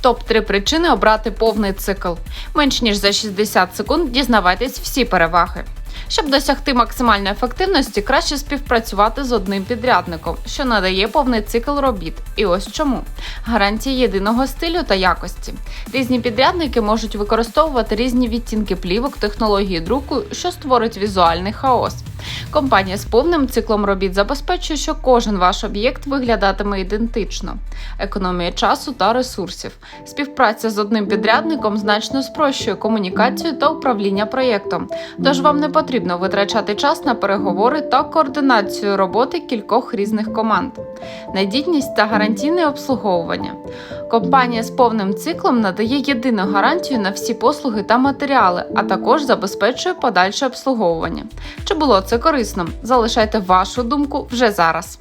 Топ 3 причини обрати повний цикл. Менш ніж за 60 секунд дізнавайтесь всі переваги. Щоб досягти максимальної ефективності, краще співпрацювати з одним підрядником, що надає повний цикл робіт. І ось чому: гарантії єдиного стилю та якості. Різні підрядники можуть використовувати різні відтінки плівок, технології друку, що створить візуальний хаос. Компанія з повним циклом робіт забезпечує, що кожен ваш об'єкт виглядатиме ідентично, економія часу та ресурсів. Співпраця з одним підрядником значно спрощує комунікацію та управління проєктом. Тож вам не потрібно витрачати час на переговори та координацію роботи кількох різних команд. Надійність та гарантійне обслуговування. Компанія з повним циклом надає єдину гарантію на всі послуги та матеріали, а також забезпечує подальше обслуговування. Чи було це корисно? Залишайте вашу думку вже зараз.